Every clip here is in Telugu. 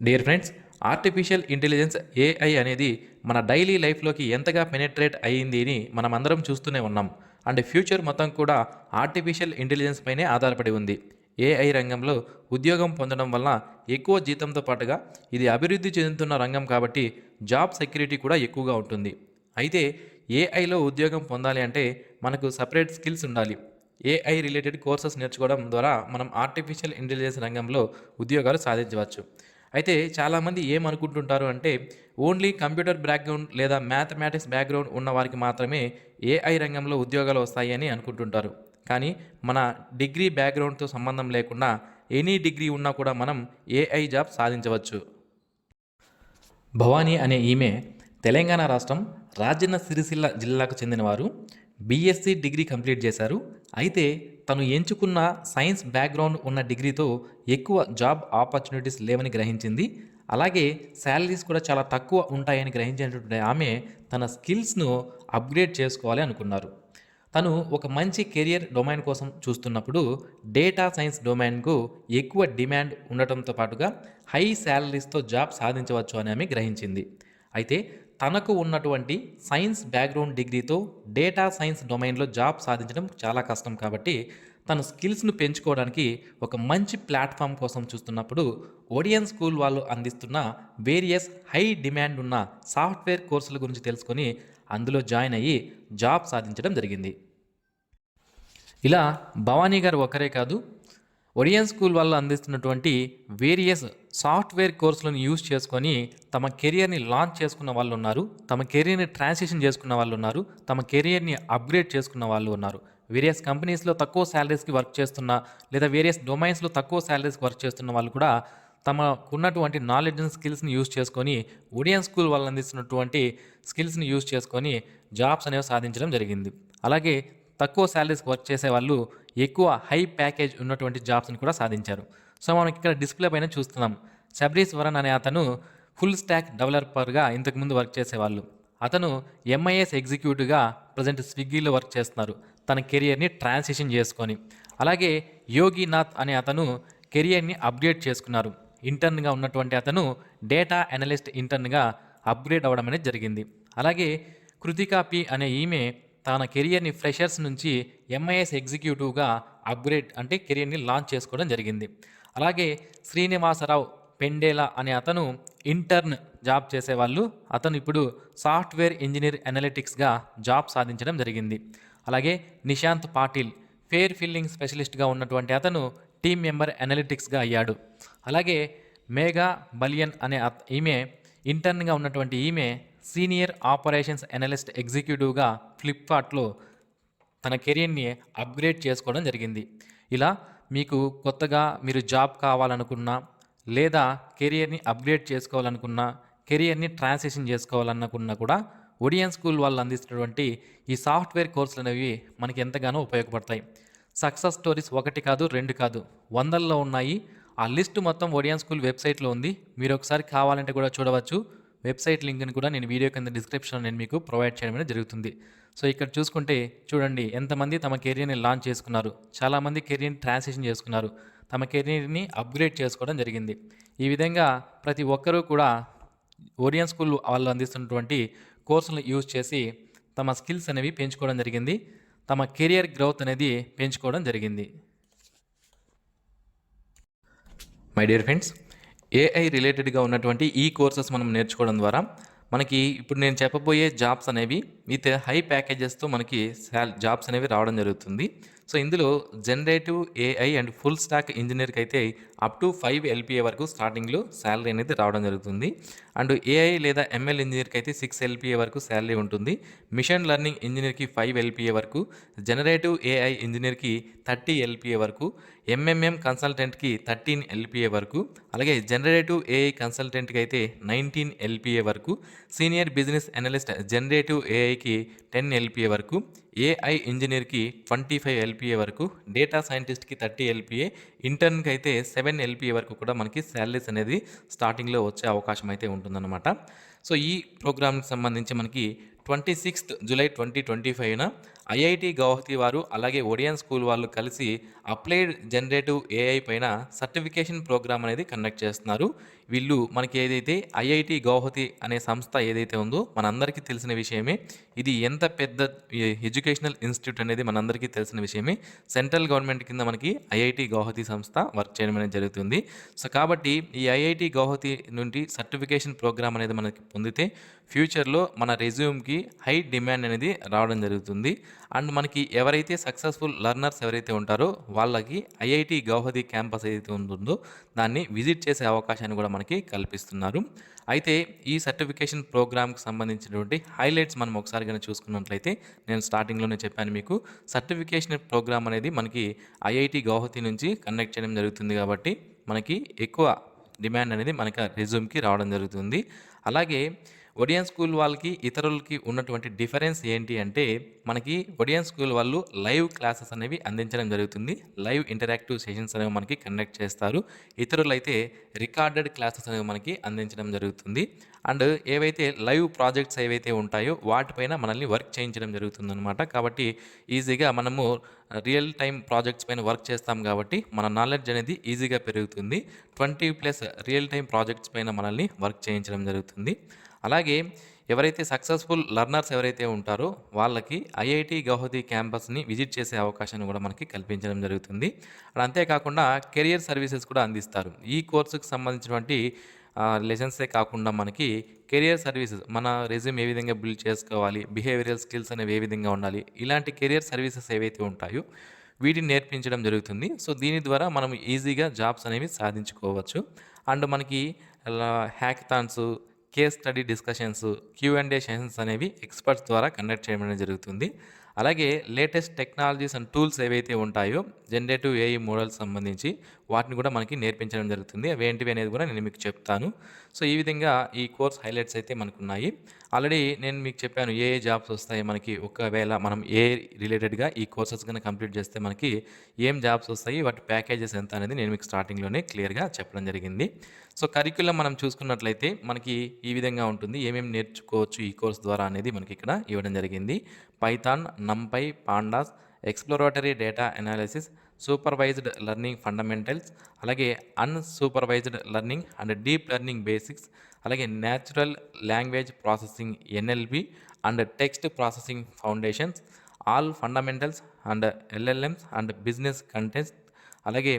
Dear friends artificial intelligence AI అనేది మన డైలీ లైఫ్లోకి ఎంతగా పెనెట్రేట్ అయ్యింది అని మనం అందరం చూస్తూనే ఉన్నాం. అండ్ ఫ్యూచర్ మొత్తం కూడా ఆర్టిఫిషియల్ ఇంటెలిజెన్స్ పైనే ఆధారపడి ఉంది. ఏఐ రంగంలో ఉద్యోగం పొందడం వల్ల ఎక్కువ జీతంతో పాటుగా ఇది అభివృద్ధి చెందుతున్న రంగం కాబట్టి జాబ్ సెక్యూరిటీ కూడా ఎక్కువగా ఉంటుంది. అయితే ఏఐలో ఉద్యోగం పొందాలి అంటే మనకు సపరేట్ స్కిల్స్ ఉండాలి. ఏఐ రిలేటెడ్ కోర్సెస్ నేర్చుకోవడం ద్వారా మనం ఆర్టిఫిషియల్ ఇంటెలిజెన్స్ రంగంలో ఉద్యోగాలు సాధించవచ్చు. అయితే చాలామంది ఏమనుకుంటుంటారు అంటే ఓన్లీ కంప్యూటర్ బ్యాక్గ్రౌండ్ లేదా మ్యాథమెటిక్స్ బ్యాక్గ్రౌండ్ ఉన్న వారికి మాత్రమే ఏఐ రంగంలో ఉద్యోగాలు వస్తాయి అని అనుకుంటుంటారు. కానీ మన డిగ్రీ బ్యాక్గ్రౌండ్తో సంబంధం లేకుండా ఎనీ డిగ్రీ ఉన్నా కూడా మనం ఏఐ జాబ్ సాధించవచ్చు. భవానీ అనే ఈమె తెలంగాణ రాష్ట్రం రాజన్న సిరిసిల్ల జిల్లాకు చెందినవారు. బీఎస్సీ డిగ్రీ కంప్లీట్ చేశారు. అయితే తను ఎంచుకున్న సైన్స్ బ్యాక్గ్రౌండ్ ఉన్న డిగ్రీతో ఎక్కువ జాబ్ ఆపర్చునిటీస్ లేవని గ్రహించింది. అలాగే శాలరీస్ కూడా చాలా తక్కువ ఉంటాయని గ్రహించినటువంటి ఆమె తన స్కిల్స్ను అప్గ్రేడ్ చేసుకోవాలి అనుకున్నారు. తను ఒక మంచి కెరియర్ డొమైన్ కోసం చూస్తున్నప్పుడు డేటా సైన్స్ డొమైన్కు ఎక్కువ డిమాండ్ ఉండటంతో పాటుగా హై శాలరీస్తో జాబ్ సాధించవచ్చు అని ఆమె గ్రహించింది. అయితే తనకు ఉన్నటువంటి సైన్స్ బ్యాక్గ్రౌండ్ డిగ్రీతో డేటా సైన్స్ డొమైన్లో జాబ్ సాధించడం చాలా కష్టం కాబట్టి తన స్కిల్స్ను పెంచుకోవడానికి ఒక మంచి ప్లాట్ఫామ్ కోసం చూస్తున్నప్పుడు ఒడియన్ స్కూల్ వాళ్ళు అందిస్తున్న వేరియస్ హై డిమాండ్ ఉన్న సాఫ్ట్వేర్ కోర్సుల గురించి తెలుసుకొని అందులో జాయిన్ అయ్యి జాబ్ సాధించడం జరిగింది. ఇలా భవానీ గారు ఒకరే కాదు ఒడియన్ స్కూల్ వాళ్ళు అందిస్తున్నటువంటి వేరియస్ సాఫ్ట్వేర్ కోర్సులను యూజ్ చేసుకొని తమ కెరియర్ని లాంచ్ చేసుకున్న వాళ్ళు ఉన్నారు తమ కెరియర్ని ట్రాన్సిషన్ చేసుకున్న వాళ్ళు ఉన్నారు తమ కెరియర్ని అప్గ్రేడ్ చేసుకున్న వాళ్ళు ఉన్నారు. వేరియస్ కంపెనీస్లో తక్కువ శాలరీస్కి వర్క్ చేస్తున్న లేదా వేరియస్ డొమైన్స్లో తక్కువ శాలరీస్కి వర్క్ చేస్తున్న వాళ్ళు కూడా తమకున్నటువంటి నాలెడ్జ్ అండ్ స్కిల్స్ని యూజ్ చేసుకొని ఒడియన్ స్కూల్ వాళ్ళు అందిస్తున్నటువంటి స్కిల్స్ని యూజ్ చేసుకొని జాబ్స్ అనేవి సాధించడం జరిగింది. అలాగే తక్కువ శాలరీస్కి వర్క్ చేసే వాళ్ళు ఎక్కువ హై ప్యాకేజ్ ఉన్నటువంటి జాబ్స్ని కూడా సాధించారు. సో మనం ఇక్కడ డిస్ప్లే పైన చూస్తున్నాం. శబరీష్ అనే అతను ఫుల్ స్టాక్ డెవలపర్గా ఇంతకుముందు వర్క్ చేసేవాళ్ళు. అతను ఎంఐఎస్ ఎగ్జిక్యూటివ్గా ప్రజెంట్ స్విగ్గీలో వర్క్ చేస్తున్నారు. తన కెరియర్ని ట్రాన్సిషన్ చేసుకొని. అలాగే యోగినాథ్ అనే అతను కెరియర్ని అప్గ్రేడ్ చేసుకున్నారు. ఇంటర్న్గా ఉన్నటువంటి అతను డేటా అనలిస్ట్ ఇంటర్న్గా అప్గ్రేడ్ అవ్వడం అనేది జరిగింది. అలాగే కృతికా పి అనే ఈమె తన కెరియర్ని ఫ్రెషర్స్ నుంచి ఎంఐఎస్ ఎగ్జిక్యూటివ్గా అప్గ్రేడ్ అంటే కెరియర్ని లాంచ్ చేసుకోవడం జరిగింది. అలాగే శ్రీనివాసరావు పెండేలా అనే అతను ఇంటర్న్ జాబ్ చేసేవాళ్ళు. అతను ఇప్పుడు సాఫ్ట్వేర్ ఇంజనీర్ అనలిటిక్స్గా జాబ్ సాధించడం జరిగింది. అలాగే నిశాంత్ పాటిల్ ఫేర్ ఫిల్లింగ్ స్పెషలిస్ట్గా ఉన్నటువంటి అతను టీమ్ మెంబర్ అనలిటిక్స్గా అయ్యాడు. అలాగే మేఘా బలియన్ అనే ఈమె ఇంటర్న్గా ఉన్నటువంటి ఈమె సీనియర్ ఆపరేషన్స్ అనలిస్ట్ ఎగ్జిక్యూటివ్గా ఫ్లిప్కార్ట్లో తన కెరియర్ని అప్గ్రేడ్ చేసుకోవడం జరిగింది. ఇలా మీకు కొత్తగా మీరు జాబ్ కావాలనుకున్నా లేదా కెరియర్ని అప్గ్రేడ్ చేసుకోవాలనుకున్నా కెరియర్ని ట్రాన్సిషన్ చేసుకోవాలనుకున్నా కూడా ఒడియన్ స్కూల్ వాళ్ళు అందిస్తున్నటువంటి ఈ సాఫ్ట్వేర్ కోర్సులు అనేవి మనకి ఎంతగానో ఉపయోగపడతాయి. సక్సెస్ స్టోరీస్ ఒకటి కాదు రెండు కాదు వందల్లో ఉన్నాయి. ఆ లిస్టు మొత్తం ఒడియన్ స్కూల్ వెబ్సైట్లో ఉంది. మీరు ఒకసారి కావాలంటే కూడా చూడవచ్చు. వెబ్సైట్ లింక్ని కూడా నేను వీడియో కింద డిస్క్రిప్షన్లో నేను మీకు ప్రొవైడ్ చేయడం జరుగుతుంది. సో ఇక్కడ చూసుకుంటే చూడండి ఎంతమంది తమ కెరియర్ని లాంచ్ చేసుకున్నారు. చాలామంది కెరియర్ని ట్రాన్సిషన్ చేసుకున్నారు. తమ కెరియర్ని అప్గ్రేడ్ చేసుకోవడం జరిగింది. ఈ విధంగా ప్రతి ఒక్కరూ కూడా ఓరియన్ స్కూల్ వాళ్ళు అందిస్తున్నటువంటి కోర్సులను యూజ్ చేసి తమ స్కిల్స్ అనేవి పెంచుకోవడం జరిగింది. తమ కెరియర్ గ్రోత్ అనేది పెంచుకోవడం జరిగింది. మై డియర్ ఫ్రెండ్స్ ఏఐ రిలేటెడ్గా ఉన్నటువంటి ఈ కోర్సెస్ మనం నేర్చుకోవడం ద్వారా మనకి ఇప్పుడు నేను చెప్పబోయే జాబ్స్ అనేవి విత్ హై ప్యాకేజెస్తో మనకి శాల్ జాబ్స్ అనేవి రావడం జరుగుతుంది. సో ఇందులో generative AI and full stack ఇంజనీర్కి అయితే అప్ టు ఫైవ్ ఎల్పిఏ వరకు స్టార్టింగ్లో శాలరీ అనేది రావడం జరుగుతుంది. అండ్ ఏఐ లేదా ఎంఎల్ ఇంజనీర్కి అయితే సిక్స్ ఎల్పిఏ వరకు శాలరీ ఉంటుంది. మిషన్ లెర్నింగ్ ఇంజనీర్కి ఫైవ్ ఎల్పిఏ వరకు జనరేటివ్ ఏఐ ఇంజనీర్కి థర్టీ ఎల్పిఏ వరకు ఎంఎంఎం కన్సల్టెంట్కి థర్టీన్ ఎల్పిఏ వరకు అలాగే జనరేటివ్ ఏఐ కన్సల్టెంట్కి అయితే నైన్టీన్ ఎల్పిఏ వరకు సీనియర్ బిజినెస్ అనలిస్ట్ జనరేటివ్ ఏఐకి టెన్ ఎల్పిఏ వరకు ఏఐ ఇంజనీర్కి ట్వంటీ ఫైవ్ ఎల్పిఏ వరకు డేటా సైంటిస్ట్కి థర్టీ ఎల్పిఏ ఇంటర్న్కి అయితే సెవెన్ ఎల్పిఏ వరకు కూడా మనకి శాలరీస్ అనేది స్టార్టింగ్లో వచ్చే అవకాశం అయితే ఉంటుందన్నమాట. సో ఈ ప్రోగ్రామ్కి సంబంధించి మనకి twenty sixth July twenty twenty ఫైవ్న IIT Guwahati వారు అలాగే ఒడియన్ స్కూల్ వాళ్ళు కలిసి అప్లైడ్ జనరేటివ్ ఏఐ పైన సర్టిఫికేషన్ ప్రోగ్రామ్ అనేది కండక్ట్ చేస్తున్నారు. వీళ్ళు మనకి ఏదైతే ఐఐటి గౌహతి అనే సంస్థ ఏదైతే ఉందో మనందరికీ తెలిసిన విషయమే. ఇది ఎంత పెద్ద ఎడ్యుకేషనల్ ఇన్స్టిట్యూట్ అనేది మనందరికీ తెలిసిన విషయమే. సెంట్రల్ గవర్నమెంట్ కింద మనకి ఐఐటి గౌహతి సంస్థ వర్క్ చేయడం అనేది జరుగుతుంది. సో కాబట్టి ఈ ఐఐటి గౌహతి నుండి సర్టిఫికేషన్ ప్రోగ్రామ్ అనేది మనకి పొందితే ఫ్యూచర్లో మన రెజ్యూమ్కి హై డిమాండ్ అనేది రావడం జరుగుతుంది. అండ్ మనకి ఎవరైతే సక్సెస్ఫుల్ లర్నర్స్ ఎవరైతే ఉంటారో వాళ్ళకి ఐఐటి గౌహతి క్యాంపస్ ఏదైతే ఉంటుందో దాన్ని విజిట్ చేసే అవకాశాన్ని కూడా మనకి కల్పిస్తున్నారు. అయితే ఈ సర్టిఫికేషన్ ప్రోగ్రామ్కి సంబంధించినటువంటి హైలైట్స్ మనం ఒకసారి కానీ చూసుకున్నట్లయితే నేను స్టార్టింగ్లోనే చెప్పాను మీకు సర్టిఫికేషన్ ప్రోగ్రామ్ అనేది మనకి ఐఐటి గౌహతి నుంచి కండక్ట్ చేయడం జరుగుతుంది కాబట్టి మనకి ఎక్కువ డిమాండ్ అనేది మనకి రెజ్యూమ్కి రావడం జరుగుతుంది. అలాగే ఒడియన్ స్కూల్ వాళ్ళకి ఇతరులకి ఉన్నటువంటి డిఫరెన్స్ ఏంటి అంటే మనకి ఒడియన్ స్కూల్ వాళ్ళు లైవ్ క్లాసెస్ అనేవి అందించడం జరుగుతుంది. లైవ్ ఇంటరాక్టివ్ సెషన్స్ అనేవి మనకి కండక్ట్ చేస్తారు. ఇతరులైతే రికార్డెడ్ క్లాసెస్ అనేవి మనకి అందించడం జరుగుతుంది. అండ్ ఏవైతే లైవ్ ప్రాజెక్ట్స్ ఏవైతే ఉంటాయో వాటిపైన మనల్ని వర్క్ చేయించడం జరుగుతుంది అనమాట కాబట్టి ఈజీగా మనము రియల్ టైం ప్రాజెక్ట్స్ పైన వర్క్ చేస్తాం కాబట్టి మన నాలెడ్జ్ అనేది ఈజీగా పెరుగుతుంది. Twenty plus real time projects పైన మనల్ని వర్క్ చేయించడం జరుగుతుంది. అలాగే ఎవరైతే సక్సెస్ఫుల్ లర్నర్స్ ఎవరైతే ఉంటారో వాళ్ళకి ఐఐటి గౌహతి క్యాంపస్ని విజిట్ చేసే అవకాశాన్ని కూడా మనకి కల్పించడం జరుగుతుంది. అండ్ అంతేకాకుండా కెరియర్ సర్వీసెస్ కూడా అందిస్తారు. ఈ కోర్సుకు సంబంధించినటువంటి లెసన్సే కాకుండా మనకి కెరియర్ సర్వీసెస్ మన రెజ్యూమ్ ఏ విధంగా బిల్డ్ చేసుకోవాలి బిహేవియరల్ స్కిల్స్ అనేవి ఏ విధంగా ఉండాలి ఇలాంటి కెరియర్ సర్వీసెస్ ఏవైతే ఉంటాయో వీటిని నేర్పించడం జరుగుతుంది. సో దీని ద్వారా మనం ఈజీగా జాబ్స్ అనేవి సాధించుకోవచ్చు. అండ్ మనకి hackathons case study discussions Q and A sessions అనేవి ఎక్స్పర్ట్స్ ద్వారా కండక్ట్ చేయడం అనేది జరుగుతుంది. అలాగే లేటెస్ట్ టెక్నాలజీస్ అండ్ టూల్స్ ఏవైతే ఉంటాయో జనరేటివ్ ఏఐ మోడల్స్ సంబంధించి వాటిని కూడా మనకి నేర్పించడం జరుగుతుంది. అవి ఏంటివి అనేది కూడా నేను మీకు చెప్తాను. సో ఈ విధంగా ఈ కోర్స్ హైలైట్స్ అయితే మనకు ఉన్నాయి ఆల్రెడీ నేను మీకు చెప్పాను ఏ ఏ జాబ్స్ వస్తాయి మనకి? ఒకవేళ మనం ఏ రిలేటెడ్గా ఈ కోర్సెస్ కనుక కంప్లీట్ చేస్తే మనకి ఏం జాబ్స్ వస్తాయి? వాటి ప్యాకేజెస్ ఎంత అనేది నేను మీకు స్టార్టింగ్లోనే క్లియర్గా చెప్పడం జరిగింది. సో కరికులం మనం చూసుకున్నట్లయితే మనకి ఈ విధంగా ఉంటుంది. ఏమేమి నేర్చుకోవచ్చు ఈ కోర్స్ ద్వారా అనేది మనకి ఇక్కడ ఇవ్వడం జరిగింది. Python NumPy pandas exploratory data analysis supervised learning fundamentals అలాగే unsupervised learning and deep learning basics అలాగే natural language processing NLP and text processing foundations all fundamentals and LLMs and business contents అలాగే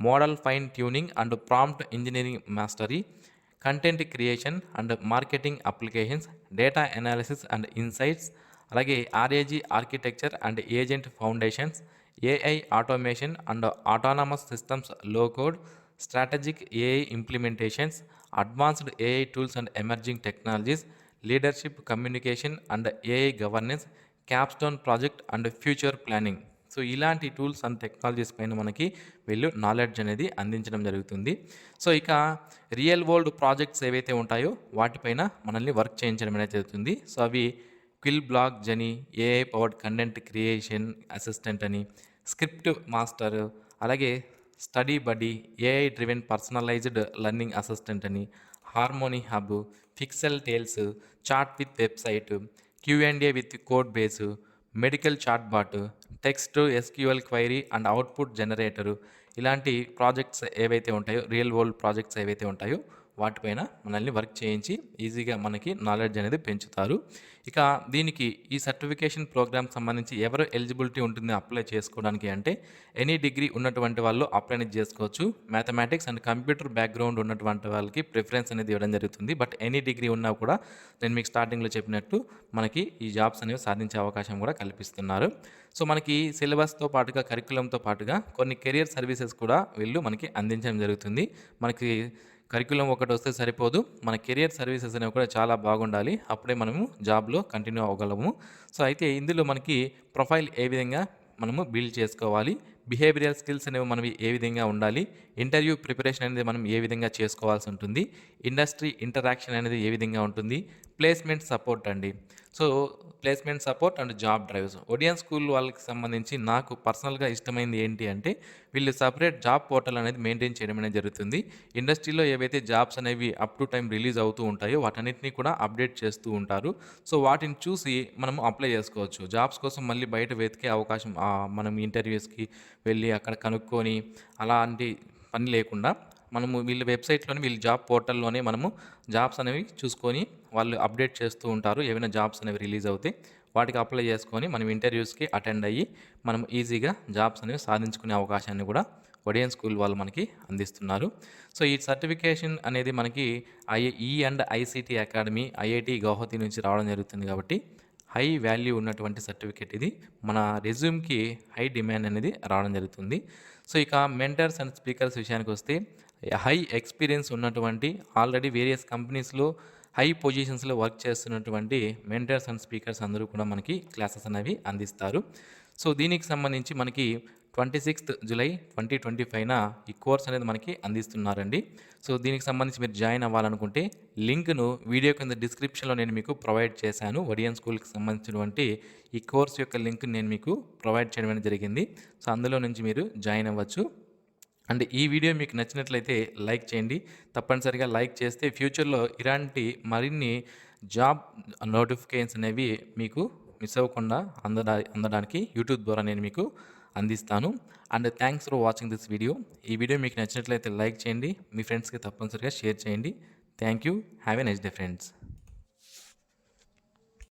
model fine tuning and prompt engineering mastery content creation and marketing applications data analysis and insights అలాగే RAG architecture and agent foundations AI automation and autonomous సిస్టమ్స్లో code strategic AI implementations advanced AI tools and emerging technologies leadership communication and AI governance capstone project and future planning so ఇలాంటి టూల్స్ అండ్ టెక్నాలజీస్ పైన మనకి వీళ్ళు నాలెడ్జ్ అనేది అందించడం జరుగుతుంది. సో ఇక రియల్ వరల్డ్ ప్రాజెక్ట్స్ ఏవైతే ఉంటాయో వాటిపైన మనల్ని వర్క్ చేయించడం అనేది జరుగుతుంది. సో అవి quill block gen AI powered content creation assistant అని స్క్రిప్ట్ మాస్టర్ అలాగే study buddy AI driven personalised learning assistant అని harmony hub pixel tales chat with website Q and A with code base medical chat bot text SQL query and output generator. ఇలాంటి ప్రాజెక్ట్స్ ఏవైతే ఉంటాయో రియల్ వరల్డ్ ప్రాజెక్ట్స్ ఏవైతే ఉంటాయో వాటిపైన మనల్ని వర్క్ చేయించి ఈజీగా మనకి నాలెడ్జ్ అనేది పెంచుతారు. ఇక దీనికి ఈ సర్టిఫికేషన్ ప్రోగ్రామ్ సంబంధించి ఎవరు ఎలిజిబిలిటీ ఉంటుంది అప్లై చేసుకోవడానికి అంటే ఎనీ డిగ్రీ ఉన్నటువంటి వాళ్ళు అప్లై అనేది చేసుకోవచ్చు. మ్యాథమెటిక్స్ అండ్ కంప్యూటర్ బ్యాక్గ్రౌండ్ ఉన్నటువంటి వాళ్ళకి ప్రిఫరెన్స్ అనేది ఇవ్వడం జరుగుతుంది. బట్ ఎనీ డిగ్రీ ఉన్నా కూడా నేను మీకు స్టార్టింగ్లో చెప్పినట్టు మనకి ఈ జాబ్స్ అనేవి సాధించే అవకాశం కూడా కల్పిస్తున్నారు. సో మనకి సిలబస్తో పాటుగా కరికులంతో పాటుగా కొన్ని కెరియర్ సర్వీసెస్ కూడా వీళ్ళు మనకి అందించడం జరుగుతుంది. మనకి కరికులం ఒకటి వస్తే సరిపోదు. మన కెరియర్ సర్వీసెస్ అనేవి కూడా చాలా బాగుండాలి. అప్పుడే మనము జాబ్లో కంటిన్యూ అవ్వగలము. సో అయితే ఇందులో మనకి ప్రొఫైల్ ఏ విధంగా మనము బిల్డ్ చేసుకోవాలి? బిహేవియరల్ స్కిల్స్ అనేవి మనవి ఏ విధంగా ఉండాలి? ఇంటర్వ్యూ ప్రిపరేషన్ అనేది మనం ఏ విధంగా చేసుకోవాల్సి ఉంటుంది? ఇండస్ట్రీ ఇంటరాక్షన్ అనేది ఏ విధంగా ఉంటుంది? ప్లేస్మెంట్ సపోర్ట్ అండి. So placement support and job drives. Odin school వాళ్ళకి సంబంధించి నాకు పర్సనల్గా ఇష్టమైంది ఏంటి అంటే వీళ్ళు సపరేట్ జాబ్ పోర్టల్ అనేది మెయింటైన్ చేయడం అనేది జరుగుతుంది. ఇండస్ట్రీలో ఏవైతే జాబ్స్ అనేవి అప్ టు టైం రిలీజ్ అవుతూ ఉంటాయో వాటన్నిటిని కూడా అప్డేట్ చేస్తూ ఉంటారు. సో వాటిని చూసి మనం అప్లై చేసుకోవచ్చు. జాబ్స్ కోసం మళ్ళీ బయట వెతికే అవకాశం మనం ఇంటర్వ్యూస్కి వెళ్ళి అక్కడ కనుక్కొని అలాంటి పని లేకుండా మనము వీళ్ళ వెబ్సైట్లోనే వీళ్ళ జాబ్ పోర్టల్లోనే మనము జాబ్స్ అనేవి చూసుకొని వాళ్ళు అప్డేట్ చేస్తూ ఉంటారు. ఏమైనా జాబ్స్ అనేవి రిలీజ్ అవుతాయి వాటికి అప్లై చేసుకొని మనం ఇంటర్వ్యూస్కి అటెండ్ అయ్యి మనం ఈజీగా జాబ్స్ అనేవి సాధించుకునే అవకాశాన్ని కూడా ఒడియన్ స్కూల్ వాళ్ళు మనకి అందిస్తున్నారు. సో ఈ సర్టిఫికేషన్ అనేది మనకి I E and ICT academy IIT Guwahati నుంచి రావడం జరుగుతుంది కాబట్టి హై వాల్యూ ఉన్నటువంటి సర్టిఫికేట్ ఇది. మన రెజ్యూమ్కి హై డిమాండ్ అనేది రావడం జరుగుతుంది. సో ఇక మెంటర్స్ అండ్ స్పీకర్స్ విషయానికి వస్తే హై ఎక్స్పీరియన్స్ ఉన్నటువంటి ఆల్రెడీ వేరియస్ కంపెనీస్లో హై పొజిషన్స్లో వర్క్ చేస్తున్నటువంటి మెంటర్స్ అండ్ స్పీకర్స్ అందరూ కూడా మనకి క్లాసెస్ అనేవి అందిస్తారు. సో దీనికి సంబంధించి మనకి twenty sixth July twenty twenty ఫైవ్న ఈ కోర్స్ అనేది మనకి అందిస్తున్నారండి. సో దీనికి సంబంధించి మీరు జాయిన్ అవ్వాలనుకుంటే లింక్ను వీడియో కింద డిస్క్రిప్షన్లో నేను మీకు ప్రొవైడ్ చేశాను. ఒడియన్ స్కూల్కి సంబంధించినటువంటి ఈ కోర్స్ యొక్క లింక్ నేను మీకు ప్రొవైడ్ చేయడం అనేది జరిగింది. సో అందులో నుంచి మీరు జాయిన్ అవ్వచ్చు. అండ్ ఈ వీడియో మీకు నచ్చినట్లయితే లైక్ చేయండి. తప్పనిసరిగా లైక్ చేస్తే ఫ్యూచర్లో ఇలాంటి మరిన్ని జాబ్ నోటిఫికేషన్స్ అనేవి మీకు మిస్ అవ్వకుండా అందడా అందడానికి యూట్యూబ్ ద్వారా నేను మీకు అందిస్తాను. And thanks for watching this video. ఈ వీడియో మీకు నచ్చినట్లయితే లైక్ చేయండి. మీ ఫ్రెండ్స్కి తప్పనిసరిగా షేర్ చేయండి. Thank you. Have a next day friends.